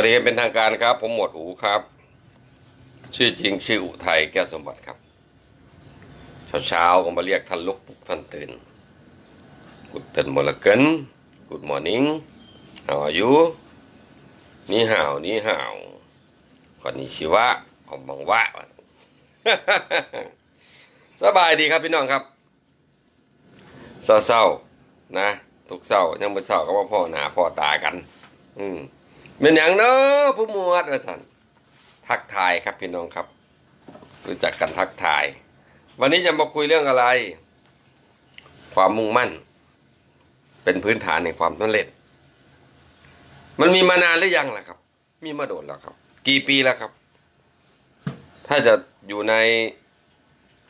วัสดีเป็นทางการครับ ผมหมวดอูครับ ชื่อจริงชื่ออุทัยแก้วสมบัติครับ เช้าๆก็มาเรียกท่านลุกปุกท่านตื่นกุดเตินมลกันกุดมอร์นิ่ง how are you นี่ห่าวนี่ห่าวคนนี้ชิวะผมบังวะสบายดีครับพี่น้องครับเศร้าๆนะ ทุกเศร้ายังไม่เศร้าก็ว่าพ่อหนาพ่อตากัน อืม เป็นอย่างเนาะผู้หมวดว่าสันทักทายครับพี่น้องครับ รู้จักกันทักทาย วันนี้จะมาคุยเรื่องอะไร ความมุ่งมั่น เป็นพื้นฐานในความสำเร็จ มันมีมานานหรือยังล่ะครับ มีมาโดดแล้วครับ กี่ปีแล้วครับ ถ้าจะอยู่ใน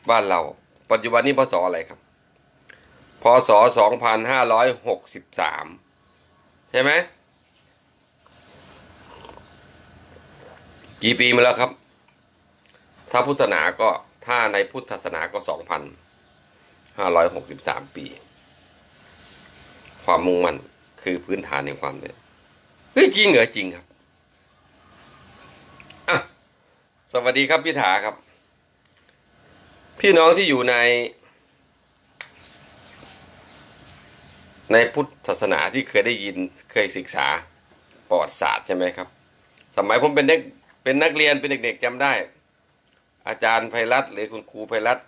บ้านเรา ปัจจุบันนี้พศอะไรครับพศสองพันห้าร้อยหกสิบสามใช่ไหม กี่ปีมาแล้วครับ ถ้าพุทธศาสนาก็ถ้าในพุทธศาสนาก็สองพันห้าร้อยหกสิบสามปี ความมุ่งมั่นคือพื้นฐานในความเนี่ยเฮ้ยจริงเหรอจริงครับอะสวัสดีครับพี่ถาครับ พี่น้องที่อยู่ใน ในพุทธศาสนาที่เคยได้ยินเคยศึกษาประวัติศาสตร์ใช่ไหมครับ สมัยผมเป็นเด็ก เป็นนักเรียนเป็นเด็กๆจำได้ อาจารย์ไพรัตหรือคุณครูไพรัต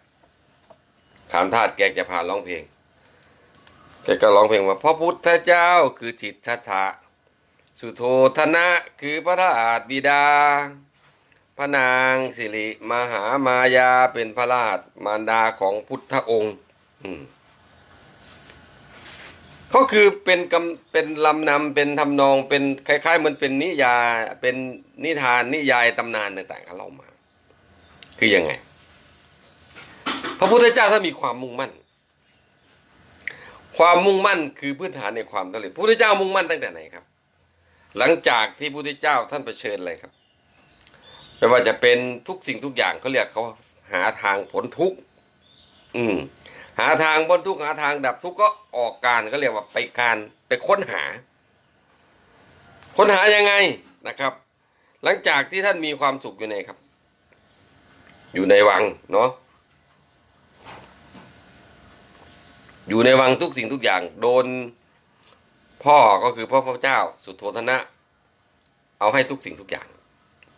ขามธาตุแกจะพาร้องเพลง แกก็ร้องเพลงว่าพระพุทธเจ้าคือจิตทัตถะสุโธธนะคือพระราชบิดา พระนางสิริมหามายาเป็นพระราชมารดาของพุทธองค์ อืม ก็คือเป็นกำเป็นลำนำเป็นทำนองเป็นคล้ายๆมันเป็นนิยายเป็นนิทานนิยายตำนานต่างๆเขาเล่ามา คือยังไง พระพุทธเจ้าถ้ามีความมุ่งมั่น ความมุ่งมั่นคือพื้นฐานในความสำเร็จพระพุทธเจ้ามุ่งมั่นตั้งแต่ไหนครับ หลังจากที่พระพุทธเจ้าท่านเผชิญอะไรครับไม่ว่าจะเป็นทุกสิ่งทุกอย่างเขาเรียกเขาหาทางผลทุกอืม หาทางพ้นทุกหาทางดับทุกก็ออกการก็เรียกว่าไปการไปค้นหา ค้นหายังไงนะครับ หลังจากที่ท่านมีความสุขอยู่ในครับ อยู่ในวังเนาะอยู่ในวังทุกสิ่งทุกอย่าง โดนพ่อก็คือพ่อพระเจ้า สุโธธนะ เอาให้ทุกสิ่งทุกอย่าง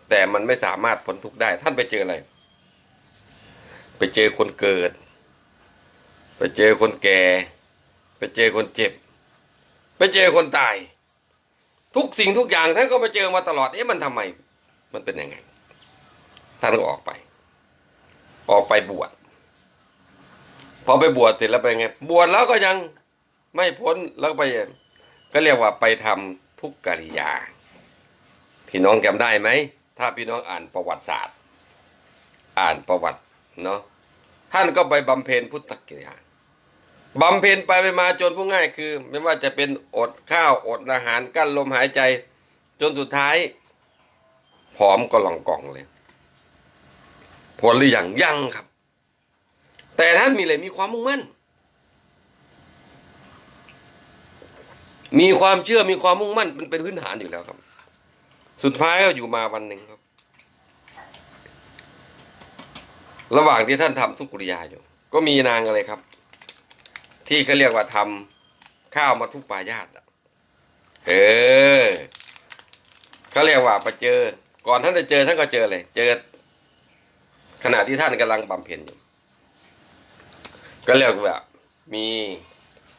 แต่มันไม่สามารถพ้นทุกได้ ท่านไปเจออะไร ไปเจอคนเกิด เจอคนแก่ ไปเจอคนเจ็บ ไปเจอคนตาย ทุกสิ่งทุกอย่างท่านก็มาเจอมาตลอดเอ๊ะมันทำไม มันเป็นยังไงท่านก็ออกไป ออกไปบวชพอไปบวชเสร็จแล้วไปไง บวชแล้วก็ยังไม่พ้นแล้วไปก็เรียกว่าไปทำทุกกิริยา พี่น้องจำได้ไหมถ้าพี่น้องอ่านประวัติศาสตร์ อ่านประวัติเนาะท่านก็ไปบำเพ็ญพุทธกิริยา บำเพ็ญไปไปมาจนผู้ง่ายคือ ไม่ว่าจะเป็นอดข้าวอดอาหารกั้นลมหายใจ จนสุดท้ายผอมก็หลองกล่องเลยผลหรือยังยังครับ แต่ท่านมีอะไรมีความมุ่งมั่น มีความเชื่อมีความมุ่งมั่นเป็นเป็นพื้นฐานอยู่แล้วครับ สุดท้ายก็อยู่มาวันหนึ่งครับ ระหว่างที่ท่านทำทุกกิริยาอยู่ ก็มีนางอะไรครับ ที่เขาเรียกว่าทำข้าวมาทุกปายาตเออเขาเรียกว่าไปเจอ ก่อนท่านจะเจอท่านก็เจอเลย เจอ ขณะที่ท่านกำลังบำเพ็ญอยู่ก็เรียกว่ามี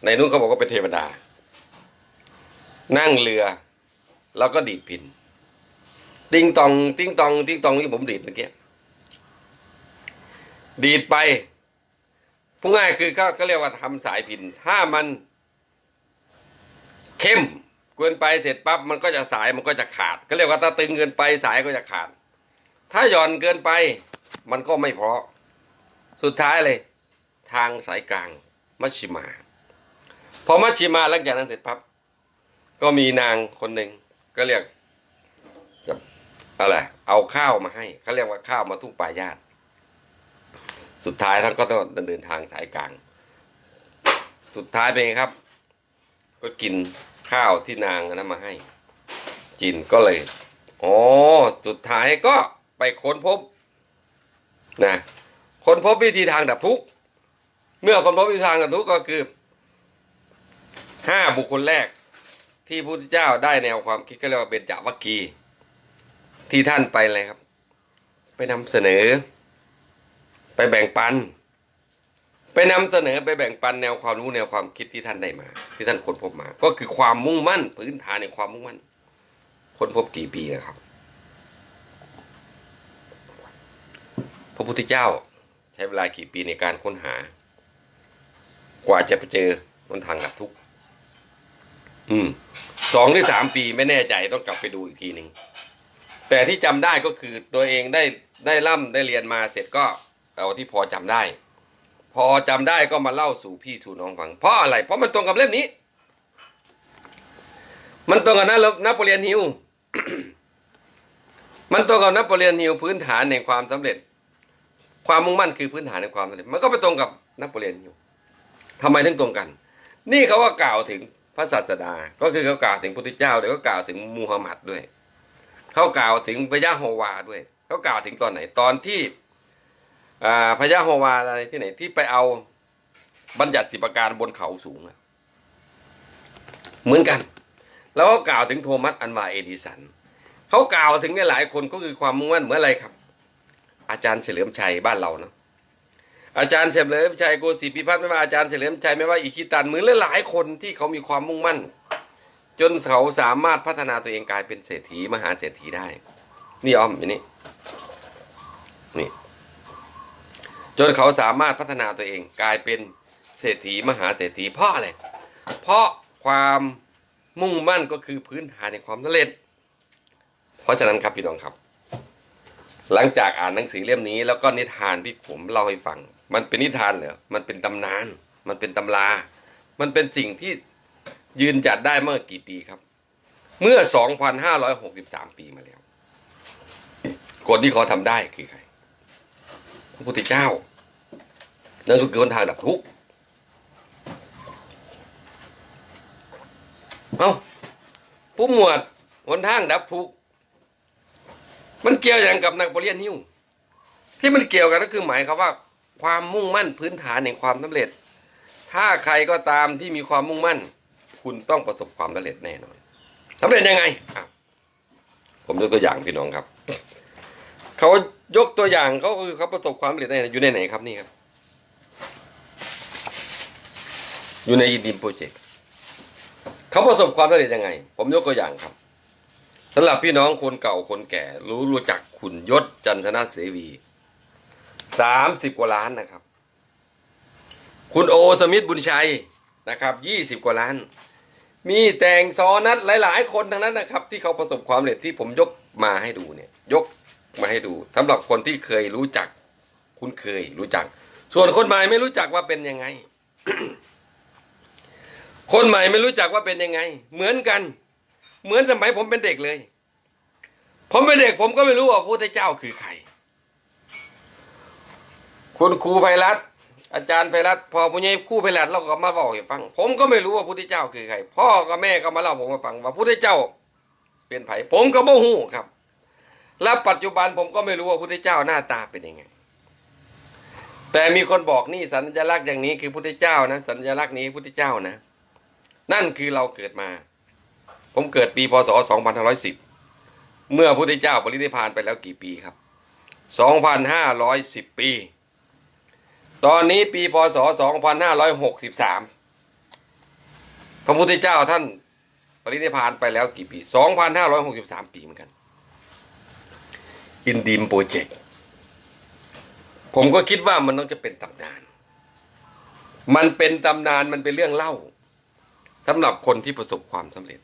ในนู้นเขาบอกว่าเป็นเทวดา นั่งเรือ แล้วก็ดีดพินติ้งตอง ติ้งตอง ติ้งตองที่ผมดีดเมื่อกี้ดีดไป พูดง่ายคือก็ก็เรียกว่าทำสายพิน ถ้ามันเข้มเกินไปเสร็จปั๊บมันก็จะสายมันก็จะขาด ก็เรียกว่าถ้าตึงเกินไปสายก็จะขาด ถ้าหย่อนเกินไป มันก็ไม่เพราะสุดท้ายเลย ทางสายกลาง มัชชิมา พอมัชชิมาหลังจากนั้นเสร็จปั๊บก็มีนางคนหนึ่งก็เรียกอะไรเอาข้าวมาให้เขาเรียกว่าข้าวมาทุกปายาต สุดท้ายท่านก็ต้องเดินทางสายกลาง สุดท้ายเป็นไงครับ ก็กินข้าวที่นางนั้นมาให้จีนก็เลยอ๋อสุดท้ายก็ไปค้นพบนะค้นพบวิธีทางดับทุกข์เมื่อค้นพบวิธีทางดับทุกข์ก็คือห้าบุคคลแรกที่พระพุทธเจ้าได้แนวความคิดก็เรียกว่าเบญจวัคคีที่ท่านไปอะไรครับ ไปนำเสนอ ไปแบ่งปัน ไปนำเสนอไปแบ่งปันแนวความรู้แนวความคิดที่ท่านได้มา ที่ท่านค้นพบมา ก็คือความมุ่งมั่น พื้นฐานในความมุ่งมั่นค้นพบกี่ปีนะครับ พระพุทธเจ้าใช้เวลากี่ปีในการค้นหา กว่าจะไปเจอหนทางดับทุกข์อืมสองหรือสามปีไม่แน่ใจต้องกลับไปดูอีกทีหนึ่งแต่ที่จำได้ก็คือตัวเองได้ได้ร่ำได้เรียนมาเสร็จก็ เอาที่พอจำได้ พอจำได้ก็มาเล่าสู่พี่สู่น้องฟัง เพราะอะไร เพราะมันตรงกับเล่มนี้ มันตรงกับนนโปเลียนฮิว มันตรงกับนโปเลียนฮิวพื้นฐานในความสำเร็จ ความมุ่งมั่นคือพื้นฐานในความสำเร็จ มันก็ไปตรงกับนโปเลียนฮิวทำไมถึงตรงกัน นี่เขาก็กล่าวถึงพระศาสดา ก็คือเขากล่าวถึงพระพุทธเจ้าเดี๋ยวก็กล่าวถึงมูฮัมหมัดด้วย เขากล่าวถึงพระยะโฮวาด้วย เขากล่าวถึงตอนไหน ตอนที่ พระยะโฮวาอะไรที่ไหนที่ไปเอาบัญญัติสิบประการบนเขาสูงอะเหมือนกัน แล้วก็กล่าวถึงโทมัสอันวาเอดิสันเขากล่าวถึงหลายคนก็คือความมุ่งมั่นเหมือนอะไรครับ อาจารย์เฉลิมชัยบ้านเราเนาะอาจารย์เฉลิมชัยโกศิพิพัฒน์ไม่ว่าอาจารย์เฉลิมชัยไม่ว่าอิคิตันเหมือนหลายคนที่เขามีความมุ่งมั่น จนเขาสามารถพัฒนาตัวเองกลายเป็นเศรษฐีมหาเศรษฐีได้ นี่อ้อมอย่างนี้นี่ จนเขาสามารถพัฒนาตัวเองกลายเป็นเศรษฐีมหาเศรษฐีเพราะอะไร เพราะความมุ่งมั่นก็คือพื้นฐานในความสำเร็จ เพราะฉะนั้นครับพี่น้องครับ หลังจากอ่านหนังสือเล่มนี้ แล้วก็นิทานที่ผมเล่าให้ฟัง มันเป็นนิทานเหรอมันเป็นตำนาน มันเป็นตำรา มันเป็นสิ่งที่ยืนจัดได้เมื่อกี่ปีครับ เมื่อ 2,563 ปีมาแล้ว คนที่เขาทำได้คือใคร ระพุทธเจ้า นั่นก็คือคนทางดับทุกข์เอาผู้หมวดหนทางดับทุกข์มันเกี่ยวอย่างกับนักบริเรียนหิวที่มันเกี่ยวกันก็คือหมายความว่า ความมุ่งมั่นพื้นฐานแห่งความสำเร็จ ถ้าใครก็ตามที่มีความมุ่งมั่น คุณต้องประสบความสำเร็จแน่นอนสำเร็จยังไงผมยกตัวอย่างพี่น้องครับ เขายกตัวอย่างเขาคือเขาประสบความสำเร็จได้อยู่ในไหนครับนี่ครับ อยู่ในอินดิมโปรเจกต์เขาประสบความสำเร็จยังไง ผมยกตัวอย่างครับสำหรับพี่น้องคนเก่าคนแก่ รู้รู้จักขุนยศจันทนาเสวีสามสิบกว่าล้านนะครับ คุณโอสมิธบุญชัยนะครับยี่สิบกว่าล้าน มีแต่งซอนัดหลาย ๆ คนทั้งนั้นนะครับ ที่เขาประสบความสำเร็จที่ผมยกมาให้ดูเนี่ย ยก มาให้ดูสำหรับคนที่เคยรู้จัก คุ้นเคยรู้จัก ส่วนคนใหม่ไม่รู้จักว่าเป็นยังไง คนใหม่ไม่รู้จักว่าเป็นยังไง เหมือนกัน เหมือนสมัยผมเป็นเด็กเลย ผมเป็นเด็กผมก็ไม่รู้ว่าพระพุทธเจ้าคือใคร คุณครูไพรัตอาจารย์ไพรัตพอผู้ใหญ่ครูไพรัตเราก็มาบอกให้ฟัง ผมก็ไม่รู้ว่าพระพุทธเจ้าคือใคร พ่อกับแม่ก็มาเล่าผมมาฟังว่าพระพุทธเจ้า เป็นไผผมก็บ่ฮู้ครับ และปัจจุบันผมก็ไม่รู้ว่าพุทธเจ้าหน้าตาเป็นยังไง แต่มีคนบอกนี่สัญลักษณ์อย่างนี้คือพุทธเจ้านะ สัญลักษณ์นี้พุทธเจ้านะ นั่นคือเราเกิดมา ผมเกิดปีพศ 2510 เมื่อพุทธเจ้าปรินิพานไปแล้วกี่ปีครับ 2,510 ปี ตอนนี้ปีพศ 2563 พระพุทธเจ้าท่านปรินิพานไปแล้วกี่ปี 2,563 ปีเหมือนกัน อินดีมโปรเจกต์ผมก็คิดว่ามันต้องจะเป็นตำนาน มันเป็นตำนานมันเป็นเรื่องเล่าสำหรับคนที่ประสบความสำเร็จ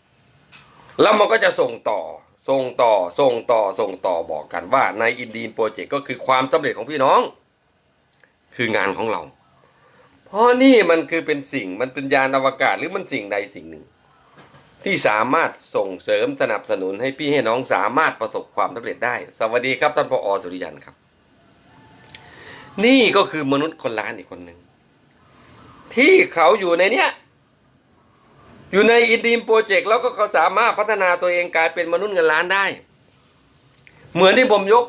แล้วมันก็จะส่งต่อ ส่งต่อ ส่งต่อ ส่งต่อบอกกันว่าในอินดีนโปรเจกต์ก็คือความสำเร็จของพี่น้อง คืองานของเรา เพราะนี่มันคือเป็นสิ่งมันเป็นยานอวกาศหรือมันสิ่งใดสิ่งหนึ่ง ที่สามารถส่งเสริมสนับสนุนให้พี่ให้น้องสามารถประสบความสำเร็จได้ สวัสดีครับท่านพออสุริยันครับ นี่ก็คือมนุษย์คนล้านอีกคนหนึ่งที่เขาอยู่ในเนี้ยอยู่ในอินดีมโปรเจกต์แล้วก็เขาสามารถพัฒนาตัวเองกลายเป็นมนุษย์เงินล้านได้ เหมือนที่ผมยก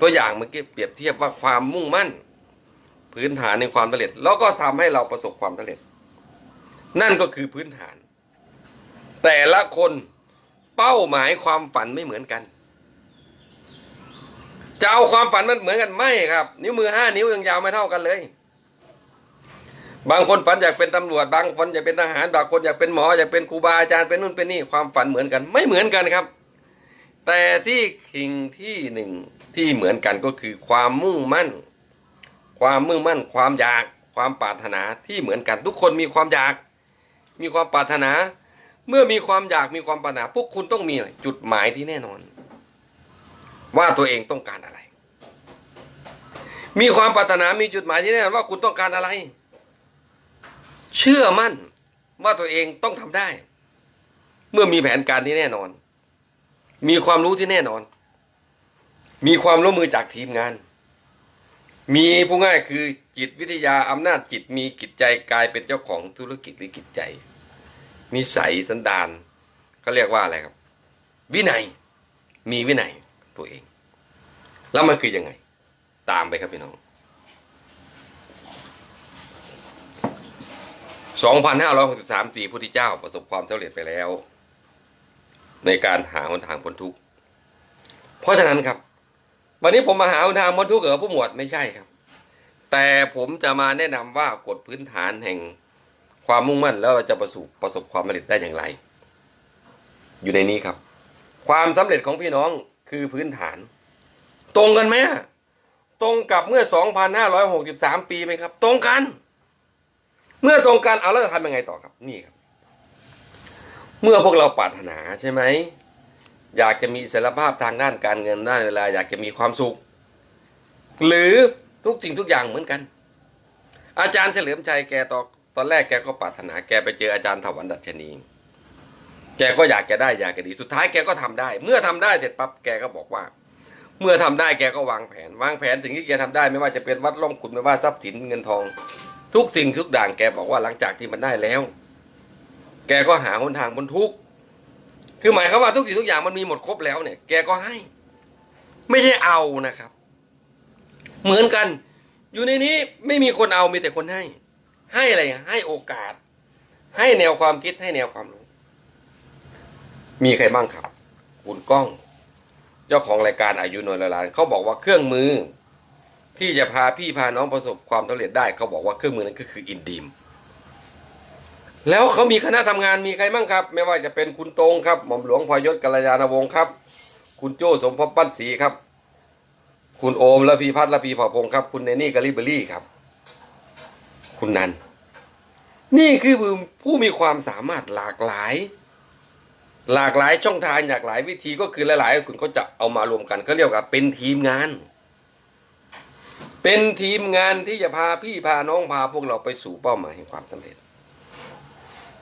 ตัวอย่างเมื่อกี้เปรียบเทียบว่าความมุ่งมั่น พื้นฐานในความสำเร็จ แล้วก็ทำให้เราประสบความสำเร็จ นั่นก็คือพื้นฐาน แต่ละคนเป้าหมายความฝันไม่เหมือนกัน จะเอาความฝันมันเหมือนกันไม่ครับ นิ้วมือห้านิ้วยังยาวไม่เท่ากันเลย บางคนฝันอยากเป็นตำรวจ บางคนอยากเป็นทหาร บางคนอยากเป็นหมออยากเป็นครูบาอาจารย์เป็นนู่นเป็นนี่ความฝันเหมือนกัน ไม่เหมือนกันครับ แต่ที่คิงที่หนึ่งที่เหมือนกันก็คือความมุ่งมั่น ความมุ่งมั่น ความอยาก ความปรารถนาที่เหมือนกัน ทุกคนมีความอยาก มีความปรารถนา เมื่อมีความอยากมีความปรารถนาพวกคุณต้องมีอะไรจุดหมายที่แน่นอน ว่าตัวเองต้องการอะไร มีความปรารถนามีจุดหมายที่แน่นอนว่าคุณต้องการอะไร เชื่อมั่นว่าตัวเองต้องทำได้ เมื่อมีแผนการที่แน่นอน มีความรู้ที่แน่นอน มีความร่วมมือจากทีมงาน มีผู้ง่ายคือจิตวิทยาอำนาจจิตมีกิจใจกลายเป็นเจ้าของธุรกิจหรือกิจใจ มีใสยสันดานเขาเรียกว่าอะไรครับ วินัย มีวินัยตัวเอง แล้วมันคือยังไง ตามไปครับพี่น้อง2,563ปีพุทธเจ้าประสบความสำเร็จไปแล้ว ในการหาหนทางพ้นทุกข์เพราะฉะนั้นครับ วันนี้ผมมาหาหนทางพ้นทุกข์เหรอผู้หมวดไม่ใช่ครับ แต่ผมจะมาแนะนำว่ากฎพื้นฐานแห่ง ความมุ่งมั่นแล้วเราจะประสบประสบความสำเร็จได้อย่างไร อยู่ในนี้ครับ ความสำเร็จของพี่น้องคือพื้นฐาน ตรงกันไหมตรงกับเมื่อ 2,563 ปีไหมครับ ตรงกัน เมื่อตรงกันเอาแล้วจะทำยังไงต่อครับ นี่ครับ เมื่อพวกเราปรารถนาใช่ไหมอยากจะมีอิสรภาพทางด้านการเงินด้านเวลา อยากจะมีความสุข หรือทุกสิ่งทุกอย่างเหมือนกัน อาจารย์เฉลิมชัยแกตอน ตอนแรกแกก็ปรารถนาแกไปเจออาจารย์ถวันดัชนี แกก็อยากจะได้อยากจะดี สุดท้ายแกก็ทำได้ เมื่อทำได้เสร็จปั๊บแกก็บอกว่า เมื่อทำได้แกก็วางแผน วางแผนสิ่งที่แกทำได้ไม่ว่าจะเป็นวัดล่องขุนไม่ว่าทรัพย์สินเงินทอง ทุกสิ่งทุกอย่างแกบอกว่าหลังจากที่มันได้แล้ว แกก็หาหนทางบนทุกคือหมายความว่าทุกสิ่งทุกอย่างมันมีหมดครบแล้วเนี่ย แกก็ให้ ไม่ใช่เอานะครับ เหมือนกัน อยู่ในนี้ไม่มีคนเอามีแต่คนให้ ให้อะไรให้โอกาส ให้แนวความคิดให้แนวความรู้ มีใครบ้างครับ คุณก้อง เจ้าของรายการอายุนอยลลานเขาบอกว่าเครื่องมือ ที่จะพาพี่พาน้องประสบความสำเร็จได้ เขาบอกว่าเครื่องมือนั้นก็คืออินดีมแล้วเขามีคณะทำงานมีใครบ้างครับ ไม่ว่าจะเป็นคุณตรงครับ หม่อมหลวงพยศกัลยาณวงศ์ครับ คุณโจ้สมภพปั้นศรีครับ คุณโอมและพีพัฒน์และพีเผ่าพงครับ คุณเนนี่กาลิเบอรี่ครับ คุณนัน นี่คือผู้มีความสามารถหลากหลาย หลากหลายช่องทางหลากหลายวิธีก็คือหลายๆคนเขาจะเอามารวมกันเขาเรียกว่าเป็นทีมงาน เป็นทีมงานที่จะพาพี่พาน้องพาพวกเราไปสู่เป้าหมายแห่งความสำเร็จ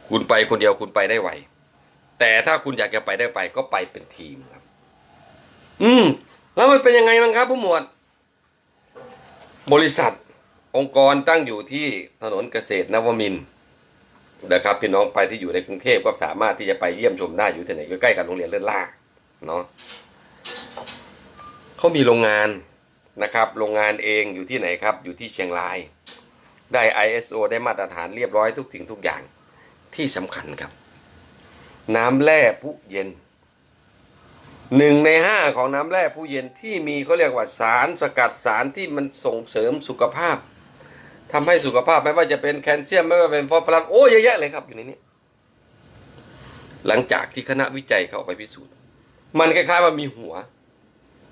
คุณไปคนเดียวคุณไปได้ไวแต่ถ้าคุณอยากจะไปได้ไปก็ไปเป็นทีมครับ อืม แล้วมันเป็นยังไงบ้างครับ ผู้หมวด บริษัทองค์กรตั้งอยู่ที่ถนนเกษตรนวมินทร์ นะครับพี่น้องไปที่อยู่ในกรุงเทพก็สามารถที่จะไปเยี่ยมชมได้อยู่ที่ไหนใกล้ๆกับโรงเรียนเลิศล่าเนาะเขามีโรงงานนะครับ โรงงานเองอยู่ที่ไหนครับ อยู่ที่เชียงราย ได้ ISO ได้มาตรฐานเรียบร้อยทุกสิ่งทุกอย่างที่สำคัญครับ น้ำแร่ผู้เย็นหนึ่งในห้าของน้ำแร่ผู้เย็นที่มีเขาเรียกว่าสารสกัดสารที่มันส่งเสริมสุขภาพ ทำให้สุขภาพไม่ว่าจะเป็นแคลเซียมไม่ว่าเป็นฟอสฟอรัสโอ้เยอะแยะเลยครับอยู่ในนี้ หลังจากที่คณะวิจัยเขาเอาไปพิสูจน์ มันคล้ายๆว่ามีหัว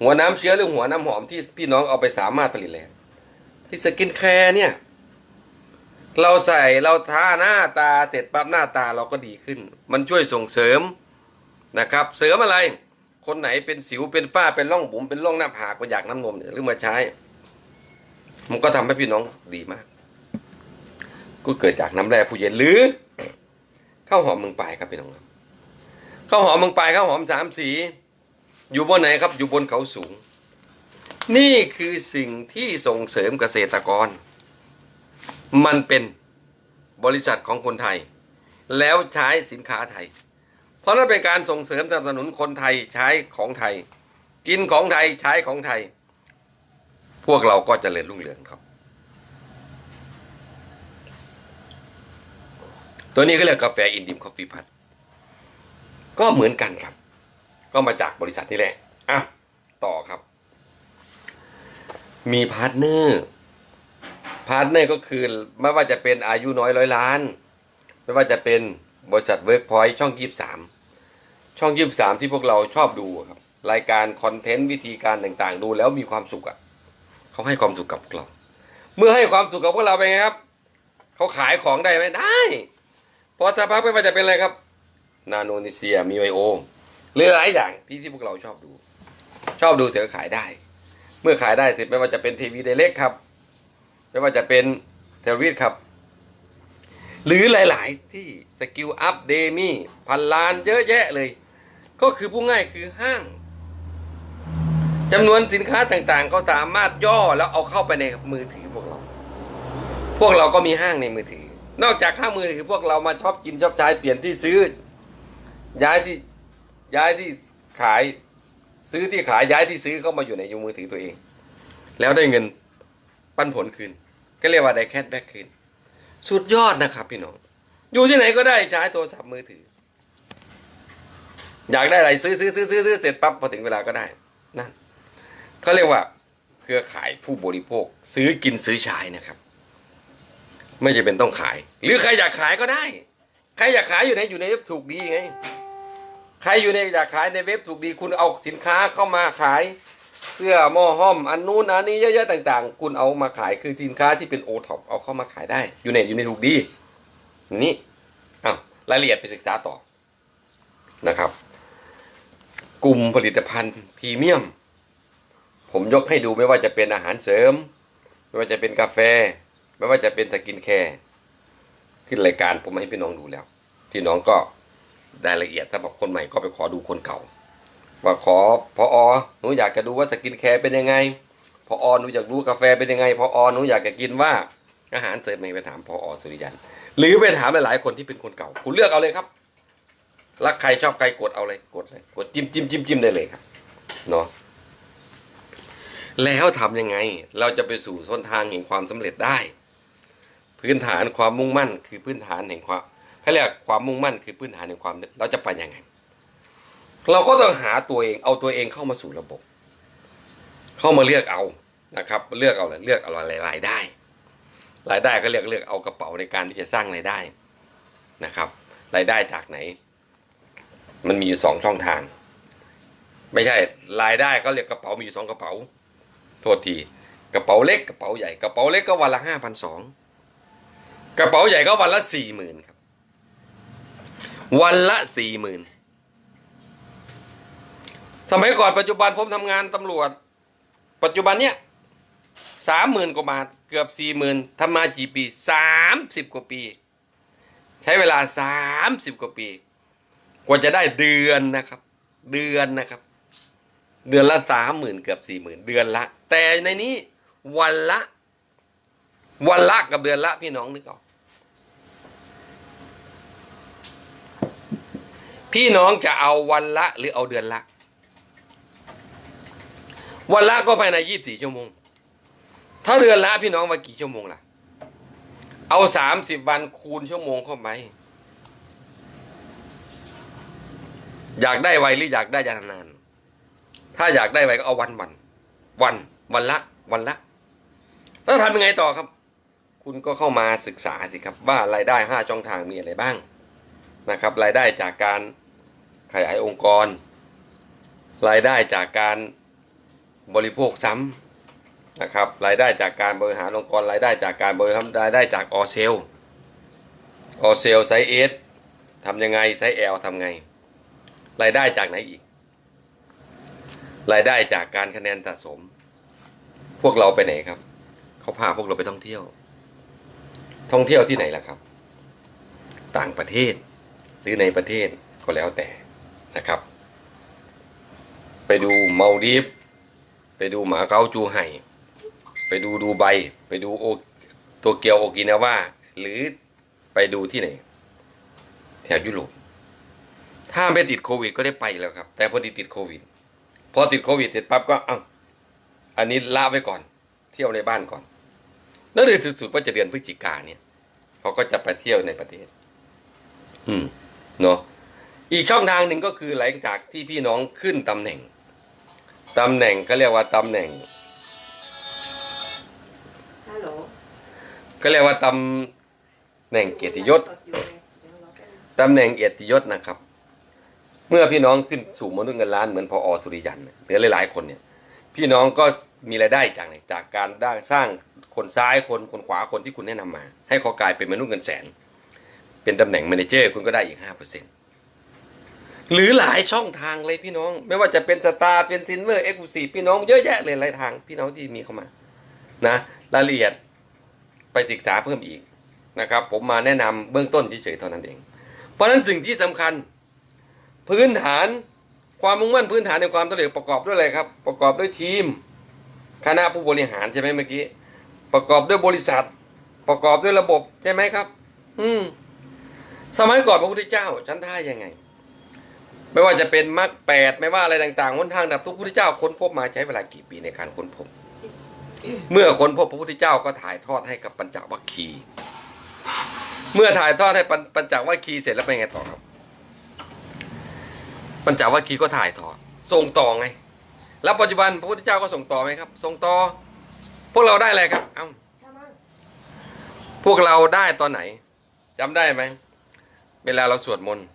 หัวน้ำเชื้อหรือหัวน้ำหอมที่พี่น้องเอาไปสามารถผลิตแล้วที่สกินแคร์เนี่ย เราใส่เราทาหน้าตาเสร็จปั๊บหน้าตาเราก็ดีขึ้น มันช่วยส่งเสริมนะครับ เสริมอะไร คนไหนเป็นสิวเป็นฝ้าเป็นร่องบุ๋มเป็นร่องหน้าผากไปอยากน้ำนมเนี่ยหรือมาใช้ มันก็ทำให้พี่น้องดีมาก ก็เกิดจากน้ำแร่ผู้เย็นหรือข้าวหอมเมืองปลายครับพี่น้องครับข้าวหอมเมืองปลายข้าวหอมสามสี อยู่บนไหนครับ อยู่บนเขาสูง นี่คือสิ่งที่ส่งเสริมเกษตรกร มันเป็นบริษัทของคนไทย แล้วใช้สินค้าไทย เพราะนั่นเป็นการส่งเสริมสนับสนุนคนไทยใช้ของไทย กินของไทยใช้ของไทย พวกเราก็จเจริญรุ่งเรืองครับ ตัวนี้ก็เรียกกาแฟอินดิมคอฟฟี่พัทก็เหมือนกันครับ ก็มาจากบริษัทนี่แหละอะต่อครับ มีพาร์ทเนอร์พาร์ทเนอร์ก็คือไม่ว่าจะเป็นอายุน้อยร้อยล้าน ไม่ว่าจะเป็นบริษัทเวิร์กพอยต์ช่องยี่สามช่องยี่สามที่พวกเราชอบดูครับ รายการคอนเทนต์วิธีการต่างๆ ดูแล้วมีความสุขอะ เขาให้ความสุขกับพวกเรา เมื่อให้ความสุขกับพวกเราไปไงครับ เขาขายของได้ไหมได้เพราะถ้าพักไม่ว่าจะเป็นอะไรครับ นาโนนิเซียมีไบโอหรือหลายอย่างที่ที่พวกเราชอบดู ชอบดูเสือขายได้ เมื่อขายได้เสร็จไม่ว่าจะเป็นทีวีเดเล็กครับ ไม่ว่าจะเป็นเทลวิสครับ หรือหลาย ๆ ที่สกิลอัพเดมี่พันล้านเยอะแยะเลย ก็คือผู้ง่ายคือห้าง จำนวนสินค้าต่างๆก็สามารถย่อแล้วเอาเข้าไปในมือถือพวกเรา พวกเราก็มีห้างในมือถือ นอกจากห้างมือถือพวกเรามาชอบกินชอบใช้เปลี่ยนที่ซื้อ ย้ายที่ย้ายที่ขาย ซื้อที่ขายย้ายที่ซื้อเข้ามาอยู่ในยูมือถือตัวเอง แล้วได้เงินปันผลคืน ก็เรียกว่าได้แคชแบ็กคืน สุดยอดนะครับ พี่น้อง อยู่ที่ไหนก็ได้ใช้โทรศัพท์มือถือ อยากได้อะไรซื้อซื้อซื้อซื้อซื้อเสร็จปั๊บพอถึงเวลาก็ได้นั่น เขาเรียกว่าเครือข่ายผู้บริโภค ซื้อกินซื้อใช้นะครับ ไม่จะเป็นต้องขาย หรือใครอยากขายก็ได้ ใครอยากขายอยู่ในอยู่ในเว็บถูกดีไง ใครอยู่ในอยากขายในเว็บถูกดี คุณเอาสินค้าเข้ามาขาย เสื้อหม้อห้อม อันนู้นอันนี้เยอะๆต่างๆ คุณเอามาขายคือสินค้าที่เป็นโอท็อปเอาเข้ามาขายได้อยู่ในอยู่ในถูกดีนี่อ้าวรายละเอียดไปศึกษาต่อนะครับ กลุ่มผลิตภัณฑ์พรีเมียม ผมยกให้ดูไม่ว่าจะเป็นอาหารเสริม ไม่ว่าจะเป็นกาแฟ ไม่ว่าจะเป็นสกินแคร์ขึ้นรายการผมให้พี่น้องดูแล้ว พี่น้องก็รายละเอียดถ้าบอกคนใหม่ก็ไปขอดูคนเก่าว่าขอพออหนูอยากจะดูว่าสกินแคร์เป็นยังไงพออหนูอยากรู้กาแฟเป็นยังไงพออหนูอยากจะกินว่าอาหารเสริมไหนไปถามพออสุริยัน หรือไปถามหลายๆคนที่เป็นคนเก่า คุณเลือกเอาเลยครับรักใครชอบใครกดเอาเลยกดเลย กดจิ้มจิ้มจิ้มจิ้มได้เลยครับเนาะ แล้วทำยังไง เราจะไปสู่ส้นทางแห่งความสำเร็จได้ พื้นฐานความมุ่งมั่น คือพื้นฐานแห่งความเขาเรียกความมุ่งมั่นคือพื้นฐานแห่งความเราจะไปยังไง เราก็ต้องหาตัวเองเอาตัวเองเข้ามาสู่ระบบ เข้ามาเลือกเอานะครับ เลือกเอาอะไรเลือกเอาอะไรรายได้ รายได้ก็เลือกเลือกเอากระเป๋าในการที่จะสร้างรายได้นะครับ รายได้จากไหน มันมีอยู่สองช่องทาง ไม่ใช่รายได้ก็เรียกกระเป๋ามีอยู่สองกระเป๋า โทษทีกระเป๋าเล็กกระเป๋าใหญ่กระเป๋าเล็กก็วันละห้าพันสองกระเป๋าใหญ่ก็วันละสี่หมื่นครับ วันละสี่หมื่นสมัยก่อนปัจจุบันผมทำงานตำรวจ ปัจจุบันเนี้ยสามหมื่นกว่าบาทเกือบสี่หมื่นทำมากี่ปีสามสิบกว่าปี ใช้เวลาสามสิบกว่าปี กว่าจะได้เดือนนะครับ เดือนนะครับ เดือนละสามหมื่นเกือบสี่หมื่นเดือนละ แต่ในนี้วันละ วันละกับเดือนละพี่น้องนึกออกพี่น้องจะเอาวันละหรือเอาเดือนละ วันละก็ภายในยี่บสี่ชั่วโมง ถ้าเดือนละพี่น้องมากี่ชั่วโมงล่ะ เอาสามสิบวันคูณชั่วโมงเข้าไปอยากได้ไวหรืออยากได้ยานาน ถ้าอยากได้ไวก็เอาวันวัน วัน วันละ วันละ แล้วทำยังไงต่อครับ คุณก็เข้ามาศึกษาสิครับ ว่ารายได้ห้าช่องทางมีอะไรบ้างนะครับ รายได้จากการขยายองค์กร รายได้จากการบริโภคซ้ำนะครับ รายได้จากการบริหารองค์กร รายได้จากการบริหารรายได้จากออเซลออเซลไซเอสทำยังไงไซเอลทำไง รายได้จากไหนอีก รายได้จากการคะแนนสะสม พวกเราไปไหนครับ เขาพาพวกเราไปท่องเที่ยว ท่องเที่ยวที่ไหนล่ะครับ ต่างประเทศ หรือในประเทศก็แล้วแต่นะครับ ไปดูมาลดีฟไปดูหมาเกาจูไห่ไปดูดูไบไปดูโอตัวเกียวโอกินาวาหรือไปดูที่ไหน แถวยุโรปถ้าไม่ติดโควิด ก็ได้ไปแล้วครับ แต่พอดีติดโควิด พอติดโควิดเสร็จปั๊บก็เอ้าอันนี้ละไว้ก่อน เที่ยวในบ้านก่อนนั่นเลยสุดๆว่าจะเดือนพฤศจิกาเนี่ยเขาก็จะไปเที่ยวในประเทศ อืมเนาะอีกช่องทางหนึ่งก็คือหลังจากที่พี่น้องขึ้นตำแหน่งตำแหน่งก็เรียกว่าตำแหน่งฮัลโหลก็เรียกว่าตำแหน่งเกียรติยศสดอยู่ไงเดี๋ยวรอแป๊บนึงตำแหน่งเกียรติยศนะครับ เมื่อพี่น้องขึ้นสู่มนุษย์เงินล้านเหมือนพออสุริยันเนี่ยหรือหลายๆคนเนี่ย พี่น้องก็มีรายได้จากไหนจากการได้สร้างคนซ้ายคนคนขวาคนที่คุณแนะนำมา ให้เขากลายเป็นมนุษย์เงินแสน เป็นตำแหน่งแมเนเจอร์คุณก็ได้อีกห้าเปอร์เซ็นต์หรือหลายช่องทางเลยพี่น้อง ไม่ว่าจะเป็นสตาร์เป็นซินเวอร์เอ็กซ์คลูซีพี่น้องเยอะแยะเลยหลายทาง พี่น้องที่มีเข้ามา นะรายละเอียดไปศึกษาเพิ่มอีกนะครับ ผมมาแนะนำเบื้องต้นเฉยๆเท่านั้นเอง เพราะฉะนั้นสิ่งที่สำคัญ พื้นฐานความมุ่งมั่นพื้นฐานในความสำเร็จประกอบด้วยอะไรครับ ประกอบด้วยทีม คณะผู้บริหารใช่ไหมเมื่อกี้ ประกอบด้วยบริษัท ประกอบด้วยระบบใช่ไหมครับ อืมสมัยก่อนพระพุทธเจ้าชั้นท่ายังไง ไม่ว่าจะเป็นมรรคแปดไม่ว่าอะไรต่างๆหนทางดับทุกพระพุทธเจ้าค้นพบมาใช้เวลากี่ปีในการค้นพบ เมื่อค้นพบพระพุทธเจ้าก็ถ่ายทอดให้กับปัญจวัคคีย์เมื่อถ่ายทอดให้ปัญปัญจวัคคีย์เสร็จแล้วเป็นไงต่อครับ ปัญจวัคคีย์ก็ถ่ายทอดส่งต่อไง แล้วปัจจุบันพระพุทธเจ้าก็ส่งต่อไหมครับ ส่งต่อ พวกเราได้อะไรครับ เอ้าพวกเราได้ตอนไหนจำได้ไหม เวลาเราสวดมนต์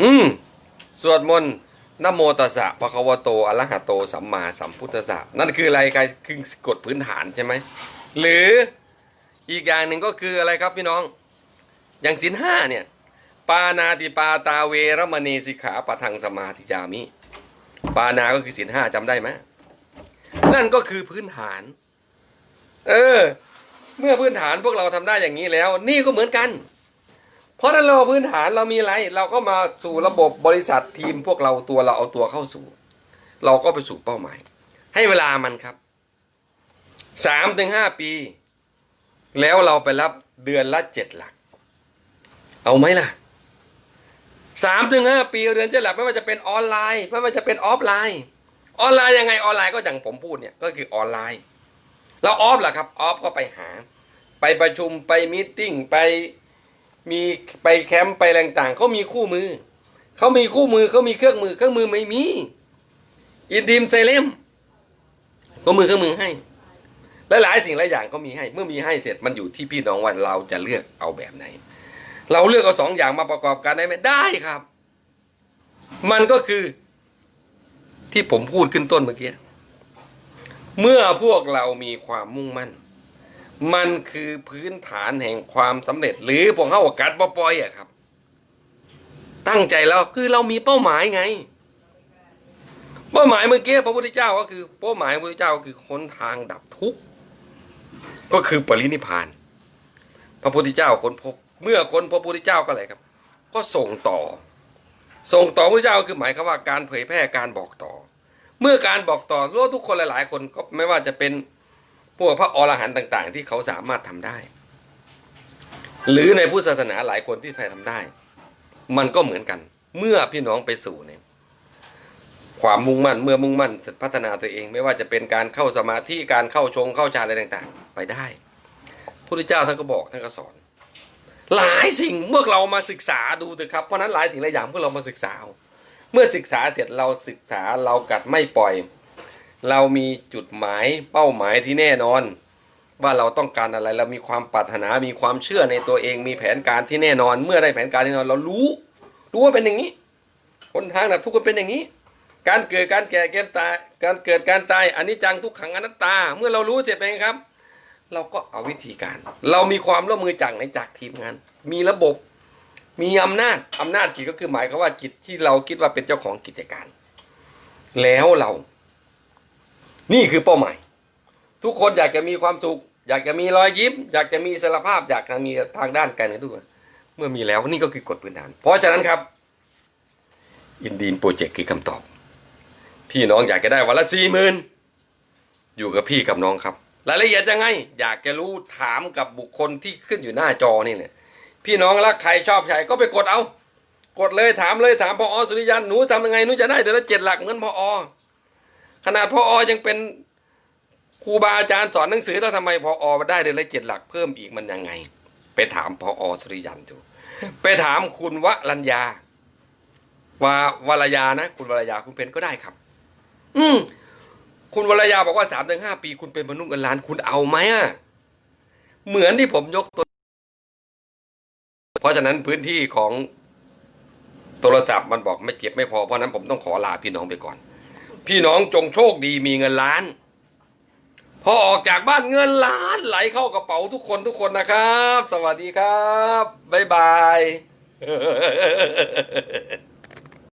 อืม สวดมนต์นโมตัสสะภะคะวะโตอะระหะโต สัมมาสัมพุทธัสสะ นั่นคืออะไรกายคือกฎพื้นฐานใช่ไหม หรืออีกอย่างหนึ่งก็คืออะไรครับพี่น้อง อย่างศีลห้าเนี่ย ปานาติปาตาเวรมณีสิกขาปะทังสมาธิยามิ ปานาก็คือศีลห้าจำได้ไหมนั่นก็คือพื้นฐาน เออ เมื่อพื้นฐานพวกเราทำได้อย่างนี้แล้ว นี่ก็เหมือนกัน เพราะฉะนั้นเราพื้นฐานเรามีอะไร เราก็มาสู่ระบบบริษัททีมพวกเราตัวเราเอาตัวเข้าสู่ เราก็ไปสู่เป้าหมาย ให้เวลามันครับสามถึงห้าปี แล้วเราไปรับเดือนละเจ็ดหลัก เอาไหมล่ะ สามถึงห้าปีเดือนเจ็ดหลักไม่ว่าจะเป็นออนไลน์ ไม่ว่าจะเป็นออฟไลน์ ออนไลน์ยังไงออนไลน์ก็อย่างผมพูดเนี่ยก็คือออนไลน์แล้วออฟล่ะครับออฟก็ไปหา ไปประชุมไปมีติ้งไปมีไปแคมป์ไปอะไรต่างเขามีคู่มือเขามีคู่มือเขามีเครื่องมือเครื่องมือไม่มีอินดีมไซเลมก็มือเครื่องมือให้และหลายสิ่งหลายอย่างก็มีให้ เมื่อมีให้เสร็จมันอยู่ที่พี่น้องว่าเราจะเลือกเอาแบบไหน เราเลือกเอาสองอย่างมาประกอบกันได้ไหมได้ครับ มันก็คือที่ผมพูดขึ้นต้นเมื่อกี้ เมื่อพวกเรามีความมุ่งมั่น มันคือพื้นฐานแห่งความสำเร็จ หรือพวกเข้ากัดปปอยอะครับ ตั้งใจแล้วคือเรามีเป้าหมายไง เป้าหมายเมื่อกี้พระพุทธเจ้าก็คือเป้าหมายพระพุทธเจ้าก็คือหนทางดับทุกข์ก็คือปรินิพาน พระพุทธเจ้าค้นพบ เมื่อคนพบพระพุทธเจ้าก็อะไรครับ ก็ส่งต่อ ส่งต่อพระพุทธเจ้าคือหมายความว่าการเผยแพร่การบอกต่อ เมื่อการบอกต่อรู้ทุกคนหลาย ๆ คนก็ไม่ว่าจะเป็นพวกพระอรหันต์ต่าง ๆ ที่เขาสามารถทำได้ หรือในพุทธศาสนาหลายคนที่ไทยทำได้ มันก็เหมือนกัน เมื่อพี่น้องไปสู่เนี่ยความมุ่งมั่นเมื่อมุ่งมั่นพัฒนาตัวเอง ไม่ว่าจะเป็นการเข้าสมาธิการเข้าชงเข้าฌานอะไรต่าง ๆ ไปได้พระพุทธเจ้าท่านก็บอกท่านก็สอน หลายสิ่งเมื่อเรามาศึกษาดูเถอะครับเพราะนั้นหลายสิ่งหลายอย่างพวกเรามาศึกษา เมื่อศึกษาเสร็จเราศึกษาเรากัดไม่ปล่อย เรามีจุดหมายเป้าหมายที่แน่นอน ว่าเราต้องการอะไรเรามีความปรารถนา มีความเชื่อในตัวเอง มีแผนการที่แน่นอน เมื่อได้แผนการแน่นอนเรารู้รู้ว่าเป็นอย่างนี้คนทางแบบทุกคนเป็นอย่างนี้ การเกิดการแก่เก็บตายการเกิดการตายอันนี้จังทุกขังอนัตตา เมื่อเรารู้เสร็จเป็นครับ เราก็เอาวิธีการ เรามีความร่วมมือจากในจากทีมงาน มีระบบมีอำนาจอำนาจจิตก็คือหมายความว่าจิตที่เราคิดว่าเป็นเจ้าของกิจการ แล้วเรา นี่คือเป้าหมาย ทุกคนอยากจะมีความสุข อยากจะมีรอยยิ้ม อยากจะมีอิสรภาพ อยากจะมีทางด้านการเงินด้วยเมื่อมีแล้วนี่ก็คือกฎพื้นฐาน เพราะฉะนั้นครับอินดีนโปรเจกต์คือคำตอบ พี่น้องอยากจะได้วันละสี่หมื่นอยู่กับพี่กับน้องครับ รายละเอียดยังไง อยากจะรู้ถามกับบุคคลที่ขึ้นอยู่หน้าจอนี่แหละพี่น้องรักใครชอบใครก็ไปกดเอา กดเลยถามเลยถามพออสุริยันหนูทำยังไงหนูจะได้เดือนละเจ็ดหลักเหมือนพออขนาดพออยังเป็นครูบาอาจารย์สอนหนังสือแล้วทำไมพออมาได้เดือนละเจ็ดหลักเพิ่มอีกมันยังไง ไปถามพอสุริยันดูไปถามคุณวรัญญาวาวรยานะ คุณวรยาคุณเพนก็ได้ครับ อืม คุณวรยาบอกว่าสามถึงห้าปี คุณเป็นมนุษย์เงินล้านคุณเอาไหมอะเหมือนที่ผมยกตัว เพราะฉะนั้นพื้นที่ของโทรศัพท์มันบอกไม่เก็บไม่พอเพราะฉะนั้นผมต้องขอลาพี่น้องไปก่อน พี่น้องจงโชคดีมีเงินล้าน พอออกจากบ้านเงินล้านไหลเข้ากระเป๋าทุกคนทุกคนนะครับ สวัสดีครับ บ๊ายบาย